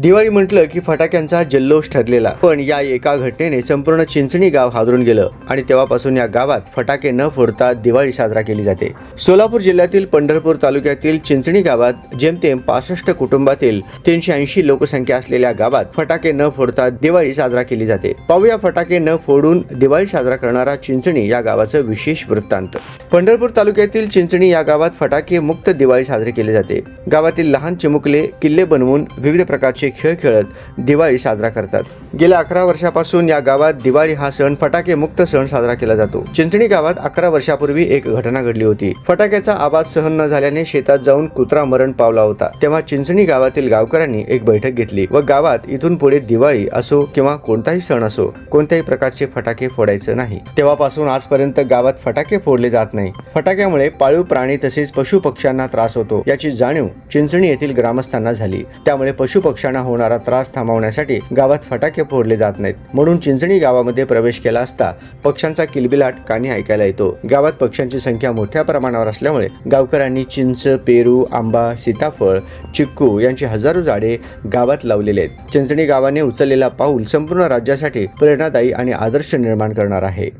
दिवाळी म्हटलं की फटाक्यांचा जल्लोष ठरलेला. पण या एका घटनेने संपूर्ण चिंचणी गाव हादरून गेलं आणि तेव्हापासून या गावात फटाके न फोडता दिवाळी साजरा केली जाते. सोलापूर जिल्ह्यातील पंढरपूर तालुक्यातील चिंचणी गावात जेमतेम पासष्ट कुटुंबातील तीनशे ऐंशी लोकसंख्या असलेल्या गावात फटाके न फोडता दिवाळी साजरा केली जाते. पाहूया फटाके न फोडून दिवाळी साजरा करणारा चिंचणी या गावाचं विशेष वृत्तांत. पंढरपूर तालुक्यातील चिंचणी या गावात फटाके मुक्त दिवाळी साजरी केली जाते. गावातील लहान चिमुकले किल्ले बनवून विविध प्रकारचे खेळ खेळत दिवाळी साजरा करतात. गेल्या अकरा वर्षापासून या गावात दिवाळी हा सण फटाके मुक्त सण साजरा केला जातो. चिंचणी गावात अकरा वर्षापूर्वी एक घटना घडली होती. फटाक्याचा आवाज सहन न झाल्याने शेतात जाऊन कुत्रा मरण पावला होता. तेव्हा चिंचणी गावातील गावकऱ्यांनी एक बैठक घेतली व गावात इथून पुढे दिवाळी असो किंवा कोणताही सण असो कोणत्याही प्रकारचे फटाके फोडायचे नाही. तेव्हापासून आजपर्यंत गावात फटाके फोडले जात नाही. फटाक्यामुळे पाळीव प्राणी तसेच पशु पक्ष्यांना त्रास होतो. याची जाणीव चिंचणी येथील ग्रामस्थांना झाली. त्यामुळे पशु पक्ष्यांना होणारा त्रास थांबवण्यासाठी गावात फटाके फोडले जात नाहीत. म्हणून चिंचणी गावामध्ये प्रवेश केला असता पक्ष्यांचा किलबिलाट कानी ऐकायला येतो. गावात पक्ष्यांची संख्या मोठ्या प्रमाणावर असल्यामुळे गावकऱ्यांनी चिंच पेरू आंबा सीताफळ चिक्कू यांची हजारो झाडे गावात लावलेले आहेत. चिंचणी गावाने उचललेला पाऊल संपूर्ण राज्यासाठी प्रेरणादायी आणि आदर्श निर्माण करणार आहे.